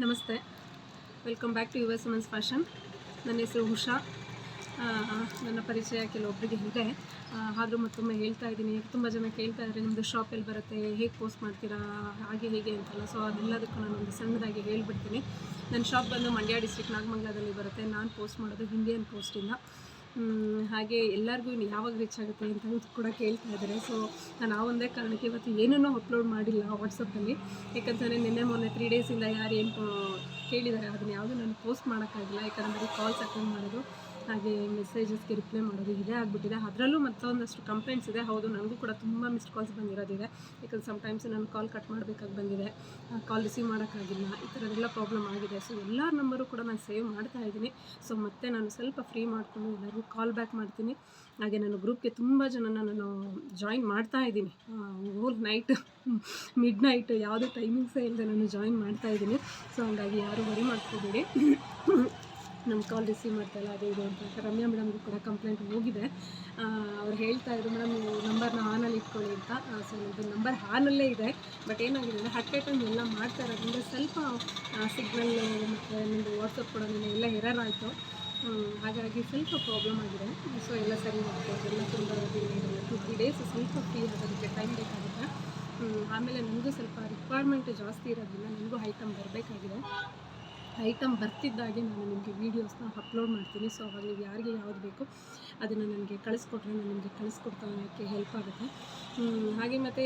ನಮಸ್ತೆ. Welcome back to ಯುವ ಸಮನ್ಸ್ ಫ್ಯಾಷನ್ ನನ್ನ ಹೆಸರು ಉಷಾ. ನನ್ನ ಪರಿಚಯ ಕೆಲವೊಬ್ಬರಿಗೆ ಇದೆ. ಆದರೂ ಮತ್ತೊಮ್ಮೆ ಹೇಳ್ತಾ ಇದ್ದೀನಿ. ತುಂಬ ಜನ ಕೇಳ್ತಾ ಇದ್ದಾರೆ ನಿಮ್ಮದು ಶಾಪಲ್ಲಿ ಬರುತ್ತೆ? ಹೇಗೆ ಪೋಸ್ಟ್ ಮಾಡ್ತೀರಾ? ಹಾಗೆ ಹೇಗೆ ಅಂತಲ್ಲ. ಸೊ ಅದೆಲ್ಲದಕ್ಕೂ ನಾನು ಒಂದು ಸಣ್ಣದಾಗಿ ಹೇಳ್ಬಿಡ್ತೀನಿ. ನನ್ನ ಶಾಪ್ ಬಂದು ಮಂಡ್ಯ ಡಿಸ್ಟ್ರಿಕ್ಟ್ ನಾಗಮಂಗಲದಲ್ಲಿ ಬರುತ್ತೆ. ನಾನು ಪೋಸ್ಟ್ ಮಾಡೋದು ಇಂಡಿಯನ್ ಪೋಸ್ಟಿಂದ ಹಾಗೆ ಎಲ್ಲರಿಗೂ ಯಾವಾಗ ರೀಚ್ ಆಗುತ್ತೆ ಅಂತ ಕೂಡ ಕೇಳ್ತಾ ಇದ್ದಾರೆ. ಸೊ ನಾನು ಆ ಒಂದೇ ಕಾರಣಕ್ಕೆ ಇವತ್ತು ಏನನ್ನೂ ಅಪ್ಲೋಡ್ ಮಾಡಿಲ್ಲ ವಾಟ್ಸಪ್ಪಲ್ಲಿ ಯಾಕಂತಂದರೆ ನಿನ್ನೆ ಮೊನ್ನೆ ತ್ರೀ ಡೇಸಿಂದ ಯಾರು ಏನು ಕೇಳಿದ್ದಾರೆ ಅದನ್ನು ಯಾವುದೂ ನಾನು ಪೋಸ್ಟ್ ಮಾಡೋಕ್ಕಾಗಿಲ್ಲ. ಯಾಕಂದರೆ ಕಾಲ್ಸ್ ಅಟೆಂಡ್ ಮಾಡೋದು. ಹಾಗೆ ಮೆಸೇಜಸ್ಗೆ ರಿಪ್ಲೈ ಮಾಡೋದು ಇದೇ ಆಗಿಬಿಟ್ಟಿದೆ. ಅದರಲ್ಲೂ ಮತ್ತೊಂದಷ್ಟು ಕಂಪ್ಲೇಂಟ್ಸ್ ಇದೆ. ಹೌದು ನನಗೂ ಕೂಡ ತುಂಬ ಮಿಸ್ಡ್ ಕಾಲ್ಸ್ ಬಂದಿರೋದಿದೆ. ಯಾಕಂದ್ರೆ ಸಮ್ಟೈಮ್ಸ್ ನಾನು ಕಾಲ್ ಕಟ್ ಮಾಡಬೇಕಾಗಿ ಬಂದಿದೆ. ಕಾಲ್ ರಿಸೀವ್ ಮಾಡೋಕ್ಕಾಗಿಲ್ಲ. ಈ ಥರದ್ದೆಲ್ಲ ಪ್ರಾಬ್ಲಮ್ ಆಗಿದೆ. ಸೊ ಎಲ್ಲ ನಂಬರು ಕೂಡ ನಾನು ಸೇವ್ ಮಾಡ್ತಾ ಇದ್ದೀನಿ. ಸೊ ಮತ್ತೆ ನಾನು ಸ್ವಲ್ಪ ಫ್ರೀ ಮಾಡಿಕೊಂಡು ಎಲ್ಲರಿಗೂ ಕಾಲ್ ಬ್ಯಾಕ್ ಮಾಡ್ತೀನಿ. ಹಾಗೆ ನಾನು ಗ್ರೂಪ್ಗೆ ತುಂಬ ಜನನ ನಾನು ಜಾಯಿನ್ ಮಾಡ್ತಾ ಇದ್ದೀನಿ. ಓಲ್ ನೈಟ್ ಮಿಡ್ ನೈಟ್ ಯಾವುದೇ ಟೈಮಿಂಗ್ಸೇ ಇಲ್ಲದೆ ನಾನು ಜಾಯಿನ್ ಮಾಡ್ತಾ ಇದ್ದೀನಿ. ಸೊ ಹಂಗಾಗಿ ಯಾರು ವರಿ ಮಾಡ್ಕೋಬೇಡಿ. ನಮ್ಮ ಕಾಲ್ ರಿಸೀವ್ ಮಾಡ್ತಾಯಿಲ್ಲ ಅದು ಇದು ಅಂತ. ರಮ್ಯಾ ಮೇಡಮ್ಗೂ ಕೂಡ ಕಂಪ್ಲೇಂಟ್ ಹೋಗಿದೆ. ಅವ್ರು ಹೇಳ್ತಾ ಇದ್ರು ಮೇಡಮ್ ನೀವು ನಂಬರ್ನ ಆನಲ್ಲಿ ಇಟ್ಕೊಳ್ಳಿ ಅಂತ. ಸೊ ಇದು ನಂಬರ್ ಆನಲ್ಲೇ ಇದೆ. ಬಟ್ ಏನಾಗಿದೆ ಅಂದರೆ ಹಟ್ಟೆ ಟೈಮ್ ಎಲ್ಲ ಮಾಡ್ತಾ ಇರೋದ್ರಿಂದ ಸ್ವಲ್ಪ ಸಿಗ್ನಲ್ ಮತ್ತು ನಿಮ್ಮದು ವಾಟ್ಸಪ್ ಕೂಡ ಎಲ್ಲ ಎರರ್ ಆಯಿತು. ಹಾಗಾಗಿ ಸ್ವಲ್ಪ ಪ್ರಾಬ್ಲಮ್ ಆಗಿದೆ. ಸೊ ಎಲ್ಲ ಸರಿ ಮಾಡ್ಬೋದು ಎಲ್ಲ ತುಂಬ ಟು ತ್ರೀ ಡೇಸ್ ಸ್ವಲ್ಪ ಫ್ರೀ ಆಗೋದಕ್ಕೆ ಟೈಮ್ ಬೇಕಾಗುತ್ತೆ. ಆಮೇಲೆ ನನಗೂ ಸ್ವಲ್ಪ ರಿಕ್ವೈರ್ಮೆಂಟ್ ಜಾಸ್ತಿ ಇರೋದ್ರಿಂದ ನನಗೂ ಐಟಮ್ ಬರಬೇಕಾಗಿದೆ. ಐಟಮ್ ಬರ್ತಿದ್ದಾಗೆ ನಾನು ನಿಮಗೆ ವೀಡಿಯೋಸ್ನ ಅಪ್ಲೋಡ್ ಮಾಡ್ತೀನಿ. ಸೊ ಅವಾಗ ನೀವು ಯಾರಿಗೆ ಯಾವ್ದು ಬೇಕು ಅದನ್ನು ನನಗೆ ಕಳಿಸ್ಕೊಟ್ರೆ ನಾನು ನಿಮಗೆ ಕಳಿಸ್ಕೊಡ್ತಾಕ್ಕೆ ಹೆಲ್ಪ್ ಆಗುತ್ತೆ. ಹಾಗೆ ಮತ್ತು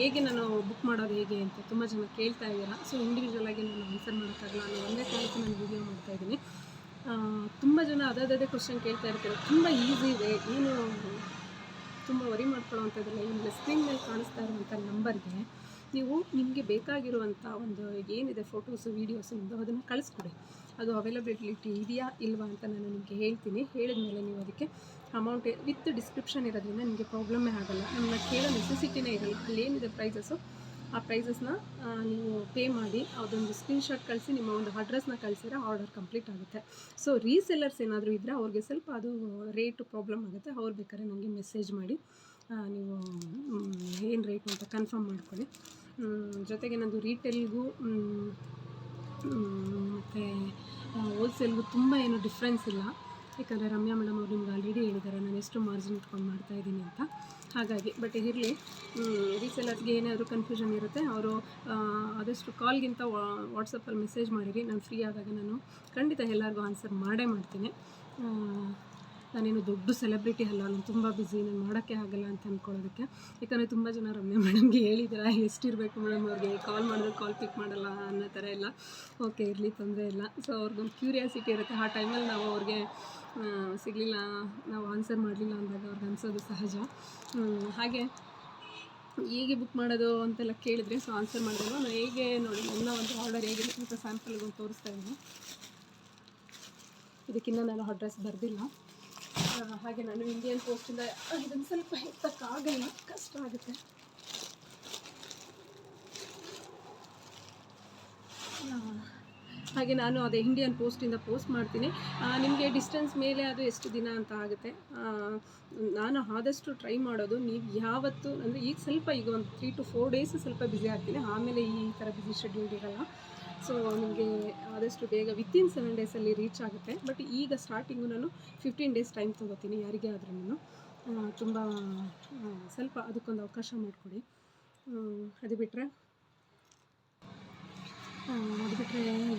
ಹೇಗೆ ನಾನು ಬುಕ್ ಮಾಡೋದು ಹೇಗೆ ಅಂತ ತುಂಬ ಜನ ಕೇಳ್ತಾ ಇದ್ದೀರಾ. ಸೊ ಇಂಡಿವಿಜುವಲ್ ಆಗಿ ನಾನು ಆನ್ಸರ್ ಮಾಡೋಕ್ಕಾಗಲ್ಲ ನಾನು ಒಂದೇ ಕಾಲಕ್ಕೆ ನಾನು ವೀಡಿಯೋ ಮಾಡ್ತಾ ಇದ್ದೀನಿ. ತುಂಬ ಜನ ಅದಾದೇ ಕ್ವಶನ್ ಕೇಳ್ತಾ ಇರ್ತಾರೆ. ತುಂಬ ಈಸಿ ಇದೆ ಏನು ತುಂಬ ವರಿ ಮಾಡ್ಕೊಳ್ಳೋವಂಥದ್ದಲ್ಲ ಈ ಸ್ಕ್ರೀನ್ ಮೇಲೆ ಕಾಣಿಸ್ತಾ ಇರುವಂಥ ನಂಬರ್ಗೆ ನೀವು ನಿಮಗೆ ಬೇಕಾಗಿರುವಂಥ ಒಂದು ಏನಿದೆ ಫೋಟೋಸು ವೀಡಿಯೋಸು ನಿಮ್ಮದು ಅದನ್ನು ಕಳಿಸ್ಕೊಡಿ. ಅದು ಅವೈಲಬಿಲಿಟಿ ಇದೆಯಾ ಇಲ್ವಾ ಅಂತ ನಾನು ನಿಮಗೆ ಹೇಳ್ತೀನಿ. ಹೇಳಿದ ಮೇಲೆ ನೀವು ಅದಕ್ಕೆ ಅಮೌಂಟ್ ವಿತ್ ಡಿಸ್ಕ್ರಿಪ್ಷನ್ ಇರೋದ್ರಿಂದ ನಿಮಗೆ ಪ್ರಾಬ್ಲಮ್ಮೇ ಆಗಲ್ಲ. ನಮ್ಮನ್ನ ಕೇಳೋ ನೆಸೆಸಿಟಿನೇ ಇರೋಲ್ಲ. ಅಲ್ಲಿ ಏನಿದೆ ಪ್ರೈಸಸ್ಸು ಆ ಪ್ರೈಸಸ್ನ ನೀವು ಪೇ ಮಾಡಿ ಅದೊಂದು ಸ್ಕ್ರೀನ್ಶಾಟ್ ಕಳಿಸಿ, ನಿಮ್ಮ ಒಂದು ಅಡ್ರೆಸ್ನ ಕಳಿಸಿದ್ರೆ ಆರ್ಡರ್ ಕಂಪ್ಲೀಟ್ ಆಗುತ್ತೆ. ಸೊ ರೀಸೆಲ್ಲರ್ಸ್ ಏನಾದರೂ ಇದ್ದರೆ ಅವ್ರಿಗೆ ಸ್ವಲ್ಪ ಅದು ರೇಟು ಪ್ರಾಬ್ಲಮ್ ಆಗುತ್ತೆ. ಅವ್ರು ಬೇಕಾದ್ರೆ ನನಗೆ ಮೆಸೇಜ್ ಮಾಡಿ ನೀವು ಏನು ರೇಟ್ ಅಂತ ಕನ್ಫರ್ಮ್ ಮಾಡ್ಕೊಳ್ಳಿ. ಜೊತೆಗೆ ನಂದು ರೀಟೇಲ್ಗೂ ಮತ್ತು ಹೋಲ್ಸೇಲ್ಗೂ ತುಂಬ ಏನು ಡಿಫ್ರೆನ್ಸ್ ಇಲ್ಲ. ಯಾಕಂದರೆ ರಮ್ಯಾ ಮೇಡಮ್ ಅವ್ರು ನಿಮ್ಗೆ ಆಲ್ರೆಡಿ ಹೇಳಿದ್ದಾರೆ, ನಾನು ಎಷ್ಟು ಮಾರ್ಜಿನ್ ಇಟ್ಕೊಂಡು ಮಾಡ್ತಾ ಇದ್ದೀನಿ ಅಂತ. ಹಾಗಾಗಿ ಬಟ್ ಇರಲಿ ರೀಸೆಲರ್ಸ್ಗೆ ಏನಾದರೂ ಕನ್ಫ್ಯೂಷನ್ ಇರುತ್ತೆ, ಅವರು ಆದಷ್ಟು ಕಾಲ್ಗಿಂತ ವಾಟ್ಸಪ್ಪಲ್ಲಿ ಮೆಸೇಜ್ ಮಾಡಿರಿ, ನಾನು ಫ್ರೀ ಆದಾಗ ನಾನು ಖಂಡಿತ ಎಲ್ಲರಿಗೂ ಆನ್ಸರ್ ಮಾಡೇ ಮಾಡ್ತೀನಿ. ನಾನೇನು ದೊಡ್ಡ ಸೆಲೆಬ್ರಿಟಿ ಅಲ್ಲ, ನಾನು ತುಂಬ ಬ್ಯುಸಿ ನಾನು ಮಾಡೋಕ್ಕೆ ಆಗಲ್ಲ ಅಂತ ಅಂದ್ಕೊಳ್ಳೋದಕ್ಕೆ ಯಾಕಂದರೆ ತುಂಬ ಜನ ರಮ್ಯ ಮೇಡಮ್ಗೆ ಹೇಳಿದ್ದೀರ ಎಷ್ಟಿರಬೇಕು ಮೇಡಮ್ ಅವ್ರಿಗೆ ಕಾಲ್ ಮಾಡಿದ್ರೆ ಕಾಲ್ ಪಿಕ್ ಮಾಡಲ್ಲ ಅನ್ನೋ ಥರ ಎಲ್ಲ ಓಕೆ ಇರಲಿ, ತೊಂದರೆ ಇಲ್ಲ. ಸೊ ಅವ್ರಿಗೊಂದು ಕ್ಯೂರಿಯಾಸಿಟಿ ಇರುತ್ತೆ. ಆ ಟೈಮಲ್ಲಿ ನಾವು ಅವ್ರಿಗೆ ಸಿಗಲಿಲ್ಲ, ನಾವು ಆನ್ಸರ್ ಮಾಡಲಿಲ್ಲ ಅಂದಾಗ ಅವ್ರಿಗೆ ಅನ್ಸೋದು ಸಹಜ. ಹಾಗೆ ಹೇಗೆ ಬುಕ್ ಮಾಡೋದು ಅಂತೆಲ್ಲ ಕೇಳಿದ್ರೆ ಸೊ ಆನ್ಸರ್ ಮಾಡಿದ್ರು ನಾನು ಹೇಗೆ ನೋಡಿ, ನನ್ನ ಒಂದು ಆರ್ಡರ್ ಹೇಗಿದೆ ಅಂತ ಸ್ಯಾಂಪಲ್ಗೆ ಒಂದು ತೋರಿಸ್ತಾ ಇದ್ದೀನಿ. ಇದಕ್ಕಿನ್ನ ನಾನು ಅಡ್ರೆಸ್ ಬರೆದಿಲ್ಲ. ಹಾಗೆ ನಾನು ಇಂಡಿಯನ್ ಪೋಸ್ಟಿಂದ ಇದನ್ನು ಸ್ವಲ್ಪ ಎತ್ತಕ್ಕಾಗಲ್ಲ, ಕಷ್ಟ ಆಗುತ್ತೆ ಆ, ಹಾಗೆ ನಾನು ಅದೇ ಇಂಡಿಯನ್ ಪೋಸ್ಟಿಂದ ಪೋಸ್ಟ್ ಮಾಡ್ತೀನಿ. ನಿಮಗೆ ಡಿಸ್ಟೆನ್ಸ್ ಮೇಲೆ ಅದು ಎಷ್ಟು ದಿನ ಅಂತ ಆಗುತ್ತೆ? ನಾನು ಆದಷ್ಟು ಟ್ರೈ ಮಾಡೋದು. ನೀವು ಯಾವತ್ತು, ಅಂದರೆ ಈಗ ಸ್ವಲ್ಪ ಈಗ ಒಂದು ತ್ರೀ ಟು ಫೋರ್ ಡೇಸ್ ಸ್ವಲ್ಪ ಬ್ಯುಸಿ ಆಗ್ತೀನಿ. ಆಮೇಲೆ ಈ ಥರ ಬ್ಯುಸಿ ಶೆಡ್ಯೂಲ್ ಇರಲ್ಲ. ಸೊ ನಿಮಗೆ ಆದಷ್ಟು ಬೇಗ ವಿತಿನ್ ಸೆವೆನ್ ಡೇಸಲ್ಲಿ ರೀಚ್ ಆಗುತ್ತೆ. ಬಟ್ ಈಗ ಸ್ಟಾರ್ಟಿಂಗು ನಾನು ಫಿಫ್ಟೀನ್ ಡೇಸ್ ಟೈಮ್ ತೊಗೋತೀನಿ ಯಾರಿಗೆ ನಾನು ತುಂಬ ಸ್ವಲ್ಪ ಅದಕ್ಕೊಂದು ಅವಕಾಶ ಮಾಡಿಕೊಡಿ. ಅದು ಬಿಟ್ಟರೆ ಅದು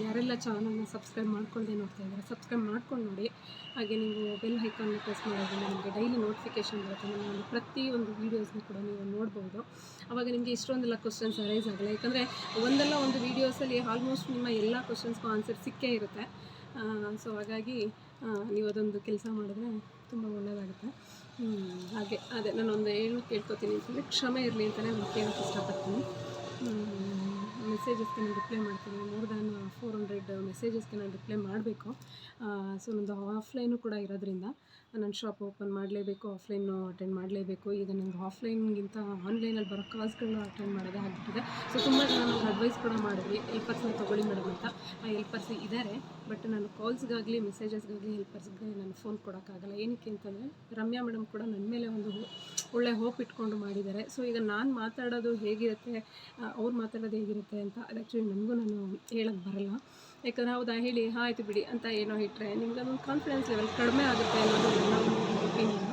ಯಾರೆಲ್ಲ ಚಾನಲ್ನ ಸಬ್ಸ್ಕ್ರೈಬ್ ಮಾಡ್ಕೊಳ್ಳದೆ ನೋಡ್ತಾ ಇದ್ದಾರೆ ಸಬ್ಸ್ಕ್ರೈಬ್ ಮಾಡ್ಕೊಂಡು ನೋಡಿ. ಹಾಗೆ ನೀವು ಬೆಲ್ ಐಕಾನ್ನ ಪ್ರೆಸ್ ಮಾಡೋದ್ರಿಂದ ನಿಮಗೆ ಡೈಲಿ ನೋಟಿಫಿಕೇಷನ್ ಬರುತ್ತೆ. ನನ್ನ ಒಂದು ಪ್ರತಿಯೊಂದು ವೀಡಿಯೋಸ್ನ ಕೂಡ ನೀವು ನೋಡ್ಬೋದು. ಆವಾಗ ನಿಮಗೆ ಇಷ್ಟೊಂದೆಲ್ಲ ಕ್ವಶನ್ಸ್ ಅರೈಸ್ ಆಗಲ್ಲ. ಯಾಕಂದರೆ ಒಂದಲ್ಲ ಒಂದು ವೀಡಿಯೋಸಲ್ಲಿ ಆಲ್ಮೋಸ್ಟ್ ನಿಮ್ಮ ಎಲ್ಲ ಕ್ವಶನ್ಸ್ಗೂ ಆನ್ಸರ್ ಸಿಕ್ಕೇ ಇರುತ್ತೆ. ಸೊ ಹಾಗಾಗಿ ನೀವು ಅದೊಂದು ಕೆಲಸ ಮಾಡಿದ್ರೆ ತುಂಬ ಒಳ್ಳೆಯದಾಗುತ್ತೆ ಹಾಗೆ, ಅದೇ, ನಾನೊಂದು ಹೇಳು, ಕೇಳ್ಕೊತೀನಿ ಅಂತಂದರೆ ಕ್ಷಮೆ ಇರಲಿ ಅಂತಲೇ ನಾನು ಕೇಳೋಕ್ಕೆ ಇಷ್ಟಪಡ್ತೀನಿ. ಮೆಸೇಜಸ್ಗೆ ನಾನು ರಿಪ್ಲೈ ಮಾಡ್ತೀನಿ. ಮೋರ್ ದ್ಯಾನ್ ಫೋರ್ ಹಂಡ್ರೆಡ್ ಮೆಸೇಜಸ್ಗೆ ನಾನು ರಿಪ್ಲೈ ಮಾಡಬೇಕು. ಸೊ ನಂದು ಆಫ್ಲೈನು ಕೂಡ ಇರೋದ್ರಿಂದ ನನ್ನ ಶಾಪ್ ಓಪನ್ ಮಾಡಲೇಬೇಕು ಆಫ್ಲೈನು ಅಟೆಂಡ್ ಮಾಡಲೇಬೇಕು. ಈಗ ನನಗೆ ಆಫ್ಲೈನ್ಗಿಂತ ಆನ್ಲೈನಲ್ಲಿ ಬರೋ ಕಾಲ್ಸ್ಗಳನ್ನ ಅಟೆಂಡ್ ಮಾಡೋದೇ ಆಗಿಬಿಟ್ಟಿದೆ. ಸೊ ತುಂಬ ಜನ ಅಡ್ವೈಸ್ ಕೂಡ ಮಾಡಿದ್ವಿ ಹೆಲ್ಪರ್ಸ್ನ ತೊಗೊಳ್ಳಿ ಮೇಡಮ್ ಅಂತ. ಆ ಹೆಲ್ಪರ್ಸ್ ಇದ್ದಾರೆ ಬಟ್ ನಾನು ಕಾಲ್ಸ್ಗಾಗಲಿ ಮೆಸೇಜಸ್ಗಾಗಲಿ ಹೆಲ್ಪರ್ಸ್ಗೆ ನಾನು ಫೋನ್ ಕೊಡೋಕ್ಕಾಗಲ್ಲ. ಏನಕ್ಕೆ ಅಂತಂದರೆ, ರಮ್ಯಾ ಮೇಡಮ್ ಕೂಡ ನನ್ನ ಮೇಲೆ ಒಂದು ಒಳ್ಳೆ ಹೋಪ್ ಇಟ್ಕೊಂಡು ಮಾಡಿದ್ದಾರೆ. ಸೊ ಈಗ ನಾನು ಮಾತಾಡೋದು ಹೇಗಿರುತ್ತೆ ಅವ್ರು ಮಾತಾಡೋದು ಹೇಗಿರುತ್ತೆ ಅಂತ. ಅದು ಆ್ಯಕ್ಚುಲಿ ನನಗೂ ನಾನು ಹೇಳೋಕ್ಕೆ ಬರಲ್ಲ. ಯಾಕಂದರೆ ಹೌದಾ, ಹೇಳಿ, ಆಯಿತು ಬಿಡಿ ಅಂತ ಏನೋ ಇಟ್ಟರೆ ನಿಮ್ಗೆ ಅದೊಂದು ಕಾನ್ಫಿಡೆನ್ಸ್ ಲೆವೆಲ್ ಕಡಿಮೆ ಆಗುತ್ತೆ ಅನ್ನೋದು ನನ್ನ ಒಪಿನಿಯನ್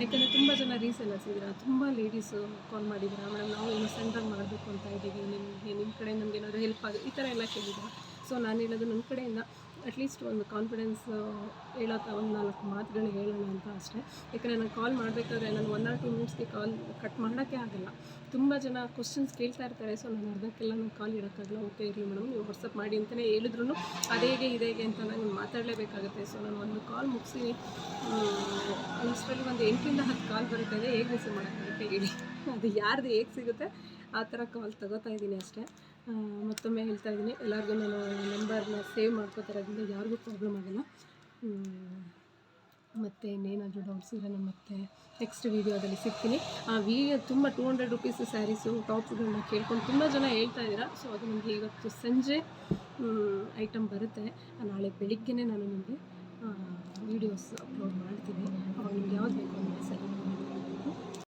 ಯಾಕಂದರೆ ತುಂಬ ಜನ ರೀಸೆಲ್ಲರ್ಸ್ ಇದ್ದೀರಾ ತುಂಬ ಲೇಡೀಸು ಕಾಲ್ ಮಾಡಿದ್ದೀರಾ? ಮೇಡಮ್ ನಾವು ಇನ್ನೊಸೆಂಟಾಗಿ ಮಾಡಬೇಕು ಅಂತ ಇದ್ದೀವಿ. ನಿಮಗೆ ನಿಮ್ಮ ಕಡೆ ನಮ್ಗೆ ಏನಾದರೂ ಹೆಲ್ಪ್ ಆಗುತ್ತೆ ಈ ಥರ ಎಲ್ಲ ಕೇಳಿದ್ದೀರಾ? ಸೊ ನಾನು ಹೇಳೋದು ನನ್ನ ಕಡೆಯಿಂದ ಅಟ್ಲೀಸ್ಟ್ ಒಂದು ಕಾನ್ಫಿಡೆನ್ಸ್ ಹೇಳೋ ಒಂದು ನಾಲ್ಕು ಮಾತುಗಳು ಹೇಳೋಣ ಅಂತ ಅಷ್ಟೇ. ಯಾಕಂದರೆ ನಾನು ಕಾಲ್ ಮಾಡಬೇಕಾದ್ರೆ ನಾನು ಒನ್ ಆರ್ ಟು ಮಿನಿಟ್ಸ್ಗೆ ಕಾಲ್ ಕಟ್ ಮಾಡೋಕ್ಕೆ ಆಗಲ್ಲ. ತುಂಬ ಜನ ಕ್ವಶನ್ಸ್ ಕೇಳ್ತಾ ಇರ್ತಾರೆ. ಸೊ ನಾನು ಅರ್ಧಕ್ಕೆಲ್ಲ ನಾನು ಕಾಲ್ ಇಡೋಕ್ಕಾಗಲ್ಲ. ಓಕೆ ಇರಲಿ ಮೇಡಮ್ ನೀವು ವಾಟ್ಸಪ್ ಮಾಡಿ ಅಂತಲೇ ಹೇಳಿದ್ರು ಅದೇಗೆ, ಇದೇಗೆ ಅಂತ ನಾನು ಮಾತಾಡಲೇಬೇಕಾಗುತ್ತೆ. ಸೊ ನಾನು ಒಂದು ಕಾಲ್ ಮುಗಿಸಿ ಅಷ್ಟರಲ್ಲಿ ಒಂದು ಎಂಟರಿಂದ ಹತ್ತು ಕಾಲ್ ಬರುತ್ತೆ ಹೇಗೆ ರಿಸೀವ್ ಮಾಡೋಕ್ಕಾಗುತ್ತೆ ಹೇಳಿ. ಅದು ಯಾರ್ದು ಹೇಗೆ ಸಿಗುತ್ತೆ, ಆ ಥರ ಕಾಲ್ ತಗೋತಾ ಇದ್ದೀನಿ ಅಷ್ಟೇ. ಮತ್ತೊಮ್ಮೆ ಹೇಳ್ತಾ ಇದ್ದೀನಿ. ಎಲ್ಲರಿಗೂ ನಾನು ನಂಬರ್ನ ಸೇವ್ ಮಾಡ್ಕೋತಿರೋದ್ರಿಂದ ಯಾರಿಗೂ ಪ್ರಾಬ್ಲಮ್ ಆಗಲ್ಲ. ಮತ್ತು ಇನ್ನೇನಾದರೂ ಡೌಟ್ಸ್ ಇದ್ರೆ ನಾನು ಮತ್ತೆ ನೆಕ್ಸ್ಟ್ ವೀಡಿಯೋದಲ್ಲಿ ಸಿಗ್ತೀನಿ. ಆ ವಿಡಿಯೋ ತುಂಬ ಟೂ ಹಂಡ್ರೆಡ್ ರುಪೀಸ್ ಸ್ಯಾರೀಸು ಟಾಪ್ಗಳನ್ನ ಕೇಳ್ಕೊಂಡು ತುಂಬ ಜನ ಹೇಳ್ತಾ ಇದ್ದೀರಾ. ಸೊ ಅದು ನನಗೆ ಇವತ್ತು ಸಂಜೆ ಐಟಮ್ ಬರುತ್ತೆ. ನಾಳೆ ಬೆಳಿಗ್ಗೆನೇ ನಾನು ನಿಮಗೆ ವೀಡಿಯೋಸ್